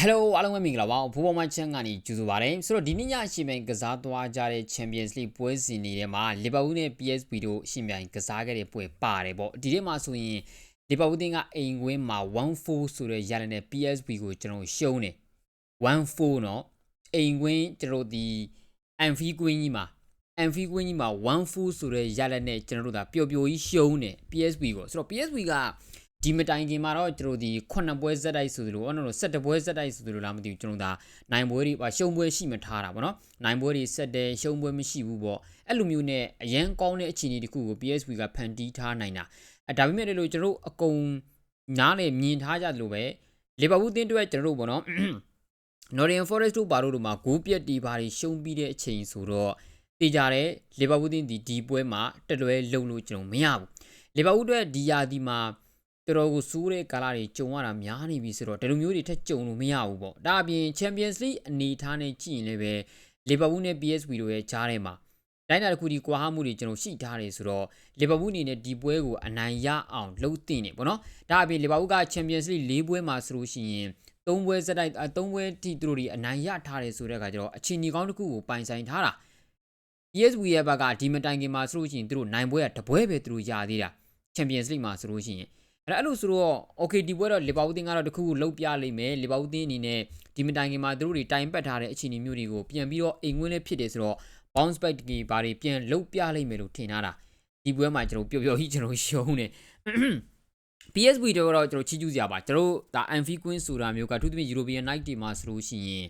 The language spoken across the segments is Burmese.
Hello အားလုံးပဲမင်္ဂလာပါ။ဖိုးပေါ်မှချန်ကနေကြိုဆိုပါရစေ။ဆိုတော့ဒီနေ့ညအချိန်ပိုင်းကစားသွားကြတဲ့ Champions League ပွဲစဉ်တွေထဲမှာ Liverpool နဲ့ PSV တို့အရှင်ပြိုင်ကစားခဲ့တဲ့ပွဲပါတယ်ပေါ့။ဒီထဲမှာဆိုရင် Liverpool တင်းကအိမ်ကွင်းမှာ1-4ဆိုတဲ့ရလနဲ့ PSV ကိုကျွန်တော်ရှုံးတယ်။1-4နော်။အိမ်ကွင်းကျွန်တော်ဒီ Anfield ကွင်းကြီးမှာ Anfield ကွင်းကြီးမှာ1-4ဆိုတဲ့ရလနဲ့ကျွန်တော်တို့ကပျော်ပျော်ကြီးရှုံးတယ် PSV ကို။ဆိုတော့ PSV က ဒီမတိုင်ခင်မှာတော့ကျွန်တော်ဒီ9ပွဲဇက်တိုက်ဆိုသလိုအော်နော်17ပွဲဇက်တိုက်ဆိုသလိုလားမသိဘူးကျွန်တော်ဒါနိုင်ပွဲတွေရှုံးပွဲရှိမထားတာဗောနော်နိုင်ပွဲတွေဆက်တယ်ရှုံးပွဲမရှိဘူးဗောအဲ့လိုမျိုးနဲ့အရန်ကောင်းတဲ့အခြေအနေတခုကို PSV ကဖန်တီးထားနိုင်တာအဲဒါပေမဲ့လည်းကျွန်တော်တို့အကုန်နားလေမြင်ထားကြသလိုပဲလီဗာပူးတင်းအတွက်ကျွန်တော်တို့ဗောနော် Nottingham Forest တို့ဘာလို့တို့မှာဂိုးပြက်တီဘာတွေရှုံးပြီးတဲ့အချိန်ဆိုတော့တေးကြတယ်လီဗာပူးတင်းဒီဒီပွဲမှာတက်လွဲလုံလို့ကျွန်တော်မရဘူးလီဗာပူးအတွက်ဒီယာဒီမှာ တော်တော်ကိုစိုးတဲ့ကာလတွေကြုံရတာများနေပြီဆိုတော့ဒီလိုမျိုးတွေထက်ကြုံလို့မရဘူးပေါ့ဒါအပြင် Champions League အနေထားနဲ့ကြည့်ရင်လည်းပဲလီဗာပူးနဲ့ PSV တို့ရဲ့ကြားထဲမှာတိုင်းတာတစ်ခုဒီကွာဟမှုတွေကျွန်တော်ရှိထားတယ်ဆိုတော့လီဗာပူးအနေနဲ့ဒီပွဲကိုအနိုင်ရအောင်လှုပ်တင်နေပေါ့နော်ဒါအပြင်လီဗာပူးက Champions League ၄ပွဲမှာဆိုလို့ရှိရင်သုံးပွဲစတိုက်သုံးပွဲထိသူတို့တွေအနိုင်ရထားတယ်ဆိုတဲ့အခါကျတော့အချင်းကြီးကောင်းတစ်ခုကိုပိုင်ဆိုင်ထားတာ PSV ရဲ့ဘက်ကဒီမတိုင်ခင်မှာဆိုလို့ရှိရင်သူတို့နိုင်ပွဲကတပွဲပဲသူတို့ရသေးတာ Champions League မှာဆိုလို့ရှိရင် အဲ့အဲ့လိုဆိုတော့ okay ဒီပွဲတော့လီဗာပူးတင်းကတော့တခုခုလှုပ်ပြလိမ့်မယ်လီဗာပူးတင်းအနေနဲ့ဒီမတိုင်ခင်မှာသူတို့တွေတိုင်ပတ်ထားတဲ့အခြေအနေမျိုးတွေကိုပြန်ပြီးတော့အိမ်ဝင်လေးဖြစ်တယ်ဆိုတော့ bounce back ကြီးဘာတွေပြန်လှုပ်ပြလိမ့်မယ်လို့ထင်ထားတာဒီပွဲမှာကျွန်တော်ပျော်ပျော်ကြီးကျွန်တော်ရှုံးနေ PSV တော့တော့ကျွန်တော်ချီးကျူးစရာပါကျွန်တော်ဒါ Anfi Queen ဆိုတာမျိုးကသူသမီး European Night တွေမှာဆိုလို့ရှိရင်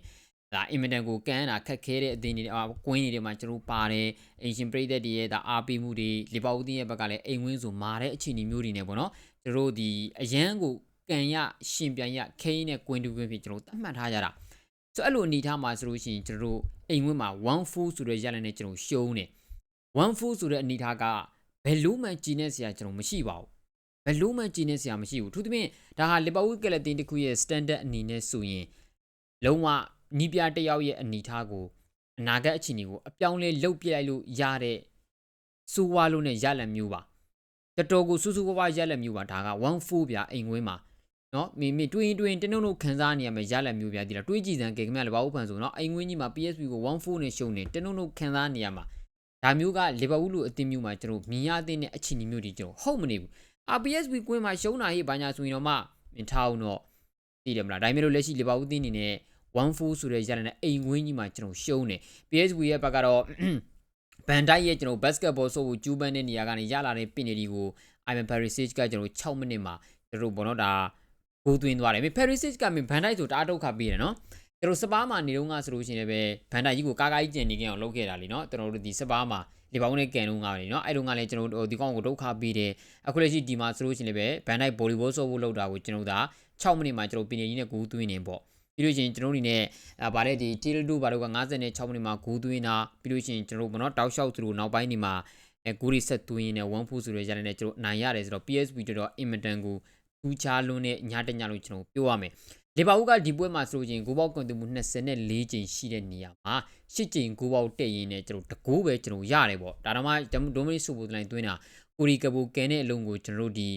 ဒါအင်မတန်ကိုကန်းတာခက်ခဲတဲ့အသင်းတွေအာကွင်းတွေမှာကျွန်တော်ပါတယ်အင်ရှင်ပရိသတ်တွေရဲ့ဒါအားပေးမှုတွေလီဗာပူးတင်းရဲ့ဘက်ကလည်းအိမ်ဝင်းဆိုမာတဲ့အခြေအနေမျိုးတွေနဲ့ပေါ့နော် ကျွန်တော်ဒီအရန်ကိုကန်ရရှင်ပြန်ရခိန်းနဲ့ကွင်းတူကွင်းဖြစ်ကျွန်တော်သတ်မှတ်ထားကြတာဆိုအဲ့လိုအနေထားမှာဆိုလို့ရှိရင်ကျွန်တော်အိမ်ဝင်းမှာ1-4ဆိုတဲ့ရလနဲ့ကျွန်တော်ရှုံးတယ်1-4ဆိုတဲ့အနေထားကဘယ်လို့မှကြည်နေစရာကျွန်တော်မရှိပါဘူးဘယ်လို့မှကြည်နေစရာမရှိဘူးသူသဖြင့်ဒါဟာလီဗာပူးကလပ်တင်တစ်ခုရဲ့ standard အနေနဲ့ဆိုရင်လုံးဝနီးပြတယောက်ရဲ့အနေထားကိုအနာဂတ်အခြေအနေကိုအပြောင်းလဲလှုပ်ပြလိုက်လို့ရတဲ့စူဝါလုံးနဲ့ရလက်မျိုးပါ တော်တော်ကိုစူးစူးဝါးဝါရလက်မျိုးပါဒါက14ဗျာအိမ်ဝင်းမှာနော်မိမိတွင်းတွင်းတင်းုံတို့ခံစားနေရမယ်ရလက်မျိုးဗျာဒီလားတွေးကြည့်စမ်းကေကမြလီဗာပူးဖန်ဆိုနော်အိမ်ဝင်းကြီးမှာ PSV ကို14နဲ့ရှုံနေတင်းုံတို့ခံစားနေရမှာဒါမျိုးကလီဗာပူးလိုအသင်းမျိုးမှာကျွန်တော်မြင်ရတဲ့အခြေအနေမျိုးတွေကျွန်တော်ဟုတ်မနေဘူး RPSV ကွင်းမှာရှုံးတာဟိဘာညာဆိုရင်တော့မှမင်းထားအောင်တော့သိတယ်မလားဒါပေမဲ့လို့လက်ရှိလီဗာပူးသင်းအနေနဲ့1-4ဆိုတဲ့ရတဲ့အိမ်ဝင်းကြီးမှာကျွန်တော်ရှုံးတယ် PSV ရဲ့ဘက်ကတော့ ဘန်ဒိုက်ရဲ့ကျွန်တော်ဘတ်စကတ်ဘောဆိုကိုကျူးပန်းတဲ့နေရာကနေရလာတဲ့ပင်နေဒီကို Ivan Perisic ကကျွန်တော်6မိနစ်မှာကျွန်တော်ဘောနော်ဒါဂိုးသွင်းသွားတယ်။ Perisic ကမင်းဘန်ဒိုက်ဆိုတအားဒုက္ခပေးတယ်နော်။ကျွန်တော်စပါးမှာနေတော့ငါဆိုလို့ရှိရင်လည်းဘန်ဒိုက်ကြီးကိုကားကားကြီးကျန်နေကြအောင်လုပ်ခဲ့တာလीနော်။ကျွန်တော်တို့ဒီစပါးမှာဒီဘောင်းနဲ့ကန်လုံးကလေနော်အဲ့လိုကလည်းကျွန်တော်ဒီကောင်ကိုဒုက္ခပေးတယ်အခုလက်ရှိဒီမှာဆိုလို့ရှိရင်လည်းဘန်ဒိုက်ဘော်လီဘောဆိုဖို့လောက်တာကိုကျွန်တော်ဒါ6မိနစ်မှာကျွန်တော်ပင်နေကြီးနဲ့ဂိုးသွင်းနေပေါ့ ပြီးလို့ရှိရင်ကျွန်တော်တို့နေနဲ့ဗါတဲ့ဒီတီလတူဘာတို့က56မိနစ်မှာဂူးသွင်းတာပြီးလို့ရှိရင်ကျွန်တော်တို့ဘောနော်တောက်လျှောက်သူတို့နောက်ပိုင်းနေမှာအဲဂူရီဆက်သွင်းနေ1ဖူဆိုရရတဲ့ကျွန်တော်နိုင်ရတယ်ဆိုတော့ PSV တော့အင်မတန်ကိုထူးခြားလွန်းတဲ့ညတညလို့ကျွန်တော်ပြောရမယ်လီဗာပူးကဒီပွဲမှာဆိုရင်ဂိုးပေါက်ကွန်တူမှု24ကြိမ်ရှိတဲ့နေရာမှာ10ကြိမ်ဂိုးပေါက်တက်ရင်းနဲ့ကျွန်တော်တကူပဲကျွန်တော်ရတယ်ပေါ့ဒါတော့မှဒိုမနစ်ဆိုပိုလိုင်းသွင်းတာကိုရီကဘူကန်တဲ့အလုံးကိုကျွန်တော်တို့ဒီ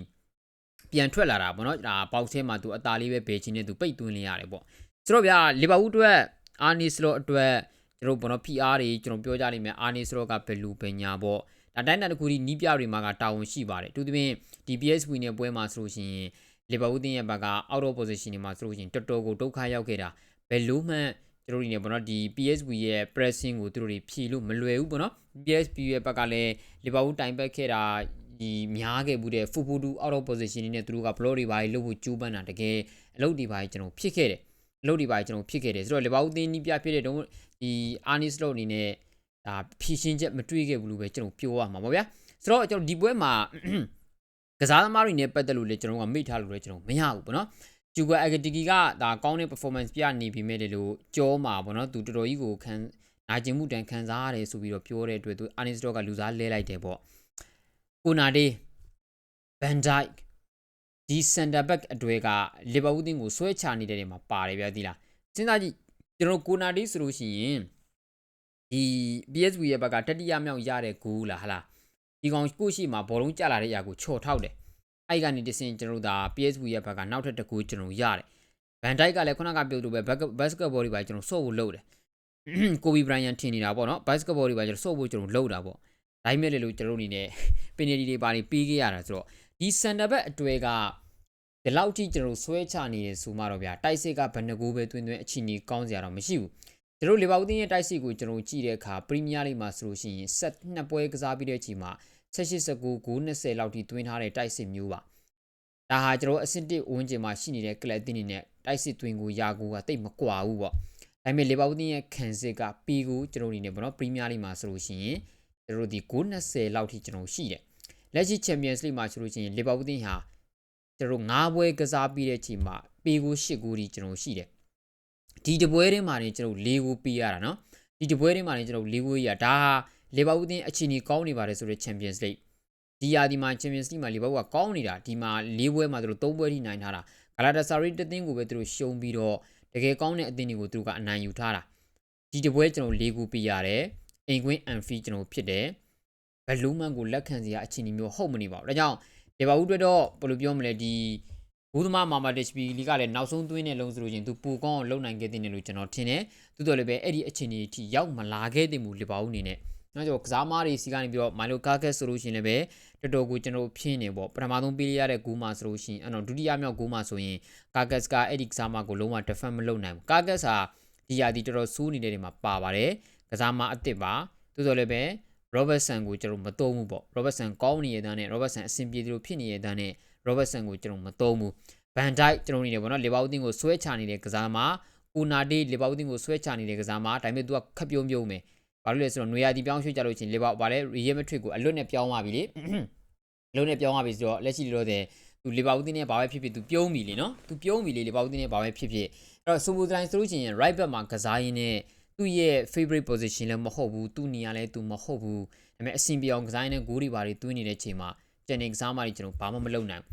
ပြန်ထွက်လာတာပေါ့နော်ဒါပေါက်ဆဲမှာသူအသားလေးပဲဘေချင်းနဲ့သူပိတ်သွင်းလေးရတယ်ပေါ့ ဆိုတော့ဗျာလီဗာပူးအတွက်အာနီစလော့အတွက်ကျွန်တော်ဘောနော် PR တွေကျွန်တော်ပြောကြလိမ့်မယ်အာနီစလော့ကဘယ်လူပညာပေါ့ဒါတိုင်းတာတခုဒီနီးပြတွေမှာကတာဝန်ရှိပါတယ်သူသဖြင့်ဒီ PSV နဲ့ပွဲမှာဆိုလို့ရှိရင်လီဗာပူးတင်းရဲ့ဘက်က out of position တွေမှာဆိုလို့ရှိရင်တော်တော်ကိုဒုက္ခရောက်ခဲ့တာဘယ်လို့မှသူတို့တွေနေပေါ့နော်ဒီ PSV ရဲ့ pressing ကိုသူတို့တွေဖြည့်လို့မလွယ်ဘူးပေါ့နော် PSV ရဲ့ဘက်ကလည်းလီဗာပူးတိုင်ပတ်ခဲ့တာဒီများခဲ့ဘူးတဲ့ဖူဖူတူ out of position တွေနဲ့သူတို့က block တွေပါလို့ဖို့ကြိုးပမ်းတာတကယ်အလုပ်တွေပါကျွန်တော်ဖြစ်ခဲ့တယ် အလုပ်တွေပါကျွန်တော်ဖြစ်ခဲ့တယ်ဆိုတော့လီဗာပူးတင်းနီးပြဖြစ်တဲ့တုန်းဒီအာနီစလော့အနေနဲ့ဒါဖြည့်ရှင်းချက်မတွေ့ခဲ့ဘူးလို့ပဲကျွန်တော်ပြောရမှာပေါ့ဗျာဆိုတော့ကျွန်တော်ဒီပွဲမှာကစားသမားတွေနဲ့ပတ်သက်လို့လေကျွန်တော်ကမိထားလို့လေကျွန်တော်မရဘူးပေါ့နော်ဂျူဂါအဂတီကီကဒါကောင်းတဲ့ performance ပြနေပြီမဲ့လေလို့ကြောမှာပေါ့နော်သူတော်တော်ကြီးကိုခံနာကျင်မှုတန်ခံစားရတယ်ဆိုပြီးတော့ပြောတဲ့အတွက်သူအာနီစတော့ကလူစားလဲလိုက်တယ်ပေါ့ကိုနာဒေးဘန်ဒိုက် ဒီစင်တာဘက်အတွေ့ကလီဗာပူးတင်းကိုဆွဲချနေတဲ့နေရာမှာပါတယ်ဗျာဒီလားစဉ်းစားကြည့်ကျွန်တော်ကိုနာဒေးဆိုလို့ရှိရင်ဒီ PSV ရဲ့ဘက်ကတတိယမြောက်ရတဲ့ဂူးလားဟလားဒီကောင်ကိုရှိမှာဘောလုံးကျလာတဲ့အရာကိုချော်ထောက်တယ်အဲ့ကနေတစင်ကျွန်တော်တို့ဒါ PSV ရဲ့ဘက်ကနောက်ထပ်တစ်ခုကျွန်တော်ရတယ်ဘဘန်ဒိုက်ကလည်းခုနကပြောသလိုပဲဘတ်စကတ်ဘောတွေပါကျွန်တော်ဆော့ဖို့လုပ်တယ်ကိုဘီဘရိုင်ယန်ထင်နေတာပေါ့နော်ဘတ်စကတ်ဘောတွေပါကျွန်တော်ဆော့ဖို့ကျွန်တော်လုပ်တာပေါ့ဒါပေမဲ့လေလို့ကျွန်တော်တို့အနေနဲ့ပင်နီတွေပါနေပြီးခဲ့ရတာဆိုတော့ ဒီစန်တာဘက်အတွေ့ကဒီလောက်ထိကျွန်တော်ဆွဲချနေတယ်ဆိုမှတော့ဗျာတိုက်စစ်ကဘယ်နှကိုပဲတွင်တွင်အချီနီကောင်းစရာတော့မရှိဘူးကျွန်တော်လီဗာပူးတင်းရဲ့တိုက်စစ်ကိုကျွန်တော်ကြည့်တဲ့အခါပရီးမီးယားလိမှာဆိုလို့ရှိရင်ဆက်နှစ်ပွဲကစားပြီးတဲ့အချိန်မှာ16 19 20လောက်ထိတွင်းထားတဲ့တိုက်စစ်မျိုးပါဒါဟာကျွန်တော်အဆင့်1ဝန်းကျင်မှာရှိနေတဲ့ကလပ်အသင်းတွေနဲ့တိုက်စစ်တွင်ကိုရာကိုကတိတ်မကွာဘူးပေါ့ဒါပေမဲ့လီဗာပူးတင်းရဲ့ခံစစ်ကပီကိုကျွန်တော်အနေနဲ့ပေါ့နော်ပရီးမီးယားလိမှာဆိုလို့ရှိရင်ကျွန်တော်ဒီ920လောက်ထိကျွန်တော်ရှိတယ် လက်ရှိချန်ပီယံစ်လိမှာဆိုလို့ရှိရင်လီဗာပူးတင်းဟာကျွန်တော်၅ပွဲကစားပြီးတဲ့အချိန်မှာပီကို8ကိုထိကျွန်တော်ရှိတယ်ဒီတပွဲထဲမှာနေကျွန်တော်၄ကိုပြီးရတာနော်ဒီတပွဲထဲမှာနေကျွန်တော်၄ကိုရဒါဟာလီဗာပူးတင်းအချိန်ကြီးကောင်းနေပါတယ်ဆိုတဲ့ချန်ပီယံစ်လိဒီယာဒီမှာချန်ပီယံစ်လိမှာလီဗာပူးကကောင်းနေတာဒီမှာ၄ပွဲမှာသူတို့၃ပွဲထိနိုင်ထားတာဂလာတာဆာရီတသင်းကိုပဲသူတို့ရှုံးပြီးတော့တကယ်ကောင်းတဲ့အသင်းတွေကိုသူတို့ကအနိုင်ယူထားတာဒီတပွဲကျွန်တော်၄ခုပြရတယ်အိမ်ကွင်းအန်ဖီကျွန်တော်ဖြစ်တယ် ဘလူးမန်ကိုလက်ခံစရာအခြေအနေမျိုးဟုတ်မနေပါဘူးဒါကြောင့်လီဗာပူးအတွက်တော့ဘယ်လိုပြောမလဲဒီဘူးသမားမာမာဒစ်ပီလီကလည်းနောက်ဆုံးသွင်းတဲ့လုံးဆိုလို့ချင်းသူပူကောင်းအောင်လုပ်နိုင်ခဲ့တဲ့လို့ကျွန်တော်ထင်တယ်သူတို့လည်းပဲအဲ့ဒီအခြေအနေအထိရောက်မလာခဲ့တဲ့မူလီဗာပူးအနေနဲ့နောက်ကျော်ကစားမားတွေစီကနေပြီးတော့မိုင်လိုကာကက်ဆိုလို့ရှိရင်လည်းပဲတော်တော်ကိုကျွန်တော်ဖြင်းနေပေါ့ပထမဆုံးပေးရတဲ့ဂူးမှာဆိုလို့ရှိရင်အဲ့တော့ဒုတိယမြောက်ဂူးမှာဆိုရင်ကာကက်ကအဲ့ဒီကစားမားကိုလုံးဝ defend မလုပ်နိုင်ဘူးကာကက်ဟာဒီယာဒီတော်တော်ဆိုးနေတဲ့နေမှာပါပါတယ်ကစားမားအစ်စ်ပါသို့တော်လည်းပဲ Robertson ကိုကျွန်တော်မသုံးဘူးပေါ့ Robertson ကောင်းနေရတဲ့နဲ့ Robertson အဆင်ပြေတယ်လို့ဖြစ်နေရတဲ့နဲ့ Robertson ကိုကျွန်တော်မသုံးဘူး Van Dijk ကျွန်တော်နေတယ်ပေါ့နော်လီဗာပူးတင်းကိုဆွဲချနေတဲ့ကစားမားဦးနာဒီလီဗာပူးတင်းကိုဆွဲချနေတဲ့ကစားမားဒါပေမဲ့ तू ကခပ်ပြုံးပြုံးမယ်ဘာလို့လဲဆိုတော့နွေရာသီပြောင်းရွှေ့ကြလို့ချင်းလီဗာဘာလဲ Real Madrid ကိုအလွတ်နဲ့ပြောင်းသွားပြီလေအလွတ်နဲ့ပြောင်းသွားပြီဆိုတော့လက်ရှိတော့တဲ့သူလီဗာပူးတင်းနဲ့ဘာပဲဖြစ်ဖြစ်သူပြုံးပြီလေနော်သူပြုံးပြီလေလီဗာပူးတင်းနဲ့ဘာပဲဖြစ်ဖြစ်အဲ့တော့ဆိုဘူတိုင်းဆိုလို့ချင်း right back မှာကစားရင်းနဲ့ သူ့ရဲ့ favorite position လည်းမဟုတ်ဘူးသူ့နေရာလည်းသူမဟုတ်ဘူးဒါပေမဲ့အဆင်ပြေအောင်ကစားရင်းနဲ့ဂိုးတွေဘာတွေသွင်းနေတဲ့ချိန်မှာကျန်နေကစားမှတွေကျွန်တော်ဘာမှမလုပ်နိုင်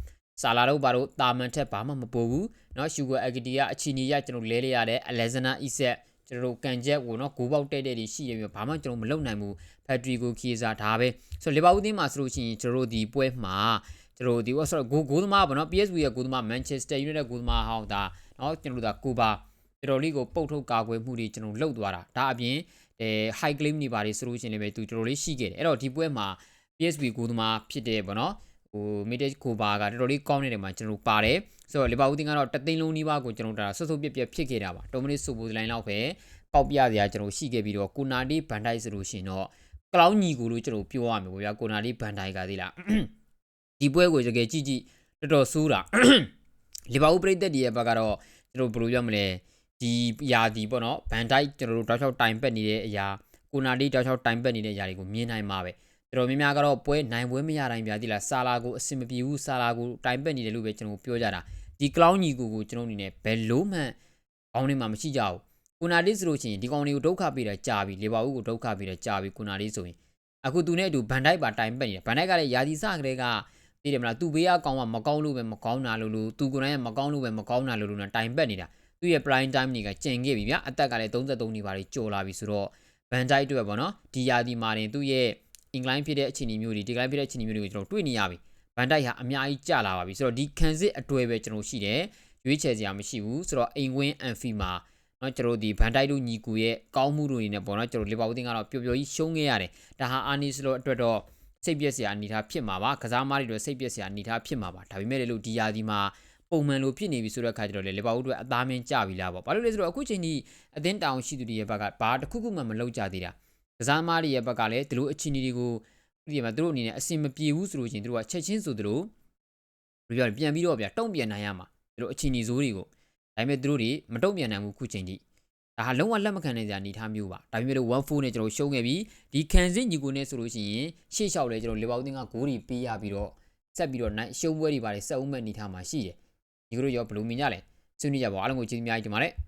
ဆာလာတို့ဘာတို့တာမန်ထက်ဘာမှမပိုဘူးเนาะရှူဂါအဂတီကအချီနီရကျွန်တော်လဲလဲရတဲ့အလက်ဇနာအီဆက်ကျွန်တော်တို့ကန်ချက်ကိုเนาะဂိုးပေါက်တဲ့တဲ့တွေရှိရပြီးဘာမှကျွန်တော်မလုပ်နိုင်ဘူးဖက်ထရီကိုခီစာဒါပဲဆိုတော့လီဗာပူးတင်းမှာဆိုလို့ရှိရင်ကျွန်တော်တို့ဒီပွဲမှာကျွန်တော်ဒီဆိုတော့ဂိုးဂိုးသမားပေါ့နော် PSV ရဲ့ဂိုးသမား Manchester United ဂိုးသမားဟောင်းဒါเนาะကျွန်တော်တို့ဒါကူပါ တော်တော်လေးကိုပုတ်ထုတ်ကာကွယ်မှုတွေကျွန်တော်လှုပ်သွားတာဒါအပြင်အဲ high claim တွေပါတယ်ဆိုလို့ရှိရင်လည်းပဲသူတော်တော်လေးရှိခဲ့တယ်အဲ့တော့ဒီပွဲမှာ PSV ဂိုးသမားဖြစ်တယ်ပေါ့နော်ဟို Mitic ကိုပါကတော်တော်လေးကောင်းနေတယ်မှာကျွန်တော်ပါတယ်ဆိုတော့လီဗာပူးတင်းကတော့တသိန်းလုံးနီးပါးကိုကျွန်တော်ဒါဆွတ်ဆွတ်ပြက်ပြက်ဖြစ်ခဲ့တာပါဒိုမနစ်ဆိုဘူလိုင်းလောက်ပဲပေါက်ပြစရာကျွန်တော်ရှိခဲ့ပြီးတော့ကိုနာဒီဘန်ဒိုက်ဆိုလို့ရှိရင်တော့ကလောင်းညီကိုလို့ကျွန်တော်ပြောရမယ်ဗျာကိုနာဒီဘန်ဒိုက်ကသေးလားဒီပွဲကိုတကယ်ကြည့်ကြည့်တော်တော်ဆိုးတာလီဗာပူးပြည်သက်ဒီရဲ့ဘက်ကတော့ကျွန်တော်ဘယ်လိုပြောမလဲ ဒီယာဒီပေါ့နော်ဘန်ဒိုက်ကျွန်တော်တို့တောက်ချောက်တိုင်ပက်နေတဲ့အရာကိုနာဒီတောက်ချောက်တိုင်ပက်နေတဲ့အရာတွေကိုမြင်နိုင်မှာပဲတော်တော်များများကတော့ပွဲနိုင်ပွဲမရတိုင်းပြားဒီလားဆာလာကိုအဆင်မပြေဘူးဆာလာကိုတိုင်ပက်နေတယ်လို့ပဲကျွန်တော်ပြောကြတာဒီကလောင်းညီကိုကိုကျွန်တော်အနေနဲ့ဘယ်လို့မှအောင်းနေမှာမရှိကြဘူးကိုနာဒီဆိုလို့ရှိရင်ဒီကောင်လေးကိုဒုက္ခပေးတာကြာပြီလေဘာဦးကိုဒုက္ခပေးတာကြာပြီကိုနာဒီဆိုရင်အခုသူနဲ့အတူဘန်ဒိုက်ပါတိုင်ပက်နေတယ်ဘန်ဒိုက်ကလည်းယာဒီစကလေးကသိတယ်မလားသူဘေးကကောင်းမှမကောင်းလို့ပဲမကောင်းတာလို့လို့သူကိုယ်တိုင်ကမကောင်းလို့ပဲမကောင်းတာလို့လို့နဲ့တိုင်ပက်နေတာ သူ့ရဲ့ prime time တွေကကျင်ခဲ့ပြီဗျအသက်ကလည်း33နေပါလိကြော်လာပြီဆိုတော့ဘန်ဒိုက်အတွက်ပေါ့နော်ဒီယာဒီမာတင်သူ့ရဲ့ incline ဖြစ်တဲ့အခြေအနေမျိုးတွေ decline ဖြစ်တဲ့အခြေအနေမျိုးတွေကိုကျွန်တော်တွေ့နေရပြီဘန်ဒိုက်ဟာအများကြီးကျလာပါပြီဆိုတော့ဒီခံစစ်အတွေ့ပဲကျွန်တော်ရှိတယ်ရွေးချယ်စရာမရှိဘူးဆိုတော့အိမ်ဝင်းအန်ဖီမှာเนาะကျွန်တော်ဒီဘန်ဒိုက်တို့ညီကူရဲ့ကောင်းမှုတွေနေနဲ့ပေါ့နော်ကျွန်တော်လီဗာပူးတင်းကတော့ပျော်ပျော်ကြီးရှုံးခဲ့ရတယ်ဒါဟာအာနီစလိုအတွက်တော့စိတ်ပြက်စရာအနေထားဖြစ်မှာပါကစားမားတွေတော့စိတ်ပြက်စရာအနေထားဖြစ်မှာပါဒါပေမဲ့လည်းလို့ဒီယာဒီမှာ ပုံမှန်လိုဖြစ်နေပြီဆိုတဲ့အခါကျတော့လေလီဗာပူးတို့အသားမင်းကြပြီလားပေါ့ဘာလို့လဲဆိုတော့အခုချိန်ထိအသင်းတောင်ရှိသူတွေရဲ့ဘက်ကဘာတစ်ခုခုမှမလုပ်ကြသေးတာကစားမားတွေရဲ့ဘက်ကလည်းဒီလိုအခြေအနေတွေကိုဒီမှာသူတို့အနေနဲ့အစင်မပြေဘူးဆိုလို့ချင်းသူတို့ကချက်ချင်းဆိုသူတို့ဘယ်ပြောပြန်ပြီးတော့ဗျာတုံ့ပြန်နိုင်ရမှာသူတို့အခြေအနေဆိုးတွေကိုဒါပေမဲ့သူတို့တွေမတုံ့ပြန်နိုင်ဘူးခုချိန်ထိဒါဟာလုံးဝလက်မခံနိုင်ကြအနေထားမျိုးပါဒါပေမဲ့လို့1-4နဲ့ကျွန်တော်ရှုံးခဲ့ပြီးဒီခံစစ်ညီကိုနဲ့ဆိုလို့ရှိရင်ရှေ့လျှောက်လဲကျွန်တော်လေဘောက်တင်းကဂိုးတွေပေးရပြီးတော့ဆက်ပြီးတော့နိုင်ရှုံးပွဲတွေပါတယ်ဆက်ဦးမဲ့အနေထားမှာရှိတယ် ဒီကတို့ရောဘယ်လိုမြင်ကြလဲဆွေးနွေးကြပါအားလုံးကိုကျေးဇူးများကြီးတင်ပါတယ်